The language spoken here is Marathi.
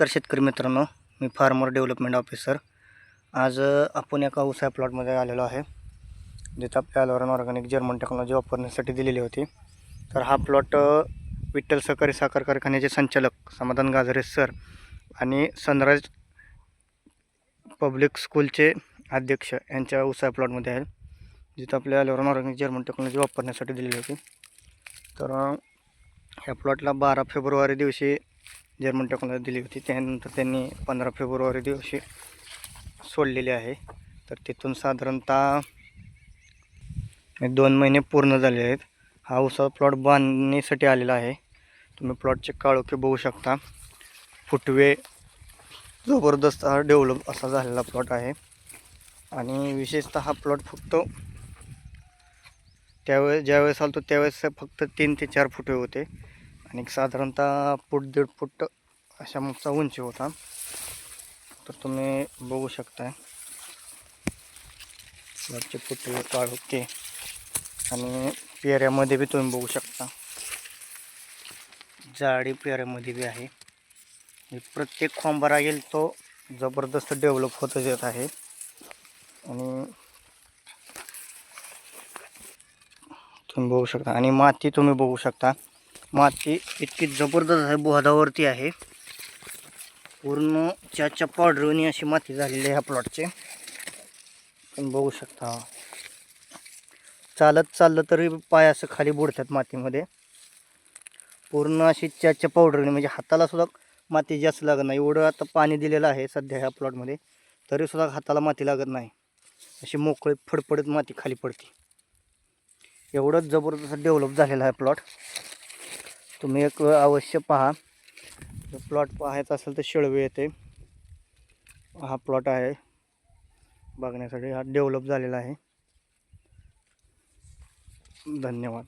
नमस्कार शेतकरी मित्रांनो मी फार्मर डेव्हलपमेंट ऑफिसर. आज आपण एका उसाया प्लॉटमध्ये आलेलो आहे जिथं आपल्या अलोरन ऑर्गॅनिक जर्मन टेक्नॉलॉजी वापरण्यासाठी दिलेली होती. तर हा प्लॉट विठ्ठल सहकारी साखर कारखान्याचे संचालक समाधान गाजरे सर आणि सनराज पब्लिक स्कूलचे अध्यक्ष यांच्या उसाया प्लॉटमध्ये आहे जिथं आपल्या अलोरन ऑर्गॅनिक जर्मन टेक्नॉलॉजी वापरण्यासाठी दिलेली होती. तर ह्या प्लॉटला बारा फेब्रुवारी दिवशी जर्मन टेक्नॉलॉजी दिली होती. त्यानंतर त्यांनी पंधरा फेब्रुवारी दिवशी सोडलेली आहे. तर तिथून साधारणतः दोन महिने पूर्ण झाले आहेत. हा उसा प्लॉट बांधणीसाठी आलेला आहे. तुम्ही प्लॉटचे काळोखे बघू शकता. फुटवे जबरदस्त हा डेव्हलप असा झालेला प्लॉट आहे. आणि विशेषतः हा प्लॉट फक्त त्यावेळेस ज्यावेळेस आलतो त्यावेळेस फक्त तीन ते चार फुटवे होते. आणि साधारणतः फूट दीड फूट अशा मागचा उंची होता. तर तुम्ही बघू शकताय. वरचे काळ होते आणि पेऱ्यामध्ये बी तुम्ही बघू शकता. जाडी पेऱ्यामध्ये बी आहे. प्रत्येक खोंबा राहील तो जबरदस्त डेव्हलप होतच येत आहे. आणि तुम्ही बघू शकता. आणि माती तुम्ही बघू शकता. माती इतकी जबरदस्त आहे बोहदावरती आहे. पूर्ण चाच्या पावडरवणी अशी माती झालेली आहे ह्या प्लॉटचे तुम्ही बघू शकता. चालत चाललं तरी पाय असं खाली बुडतात मातीमध्ये. पूर्ण अशी चाच्या पावडरने म्हणजे हाताला सुद्धा माती जास्त लागत नाही. एवढं आता पाणी दिलेलं आहे सध्या ह्या प्लॉटमध्ये तरीसुद्धा हाताला माती लागत नाही. अशी मोकळी फडफडत माती खाली पडते. एवढंच जबरदस्त डेव्हलप झालेला आहे प्लॉट तुम्ही एक वेळ अवश्य पहा. प्लॉट पाहायचा असेल तर शेळवे येते. हा प्लॉट आहे. बघण्यासाठी हा डेव्हलप झालेला आहे. धन्यवाद.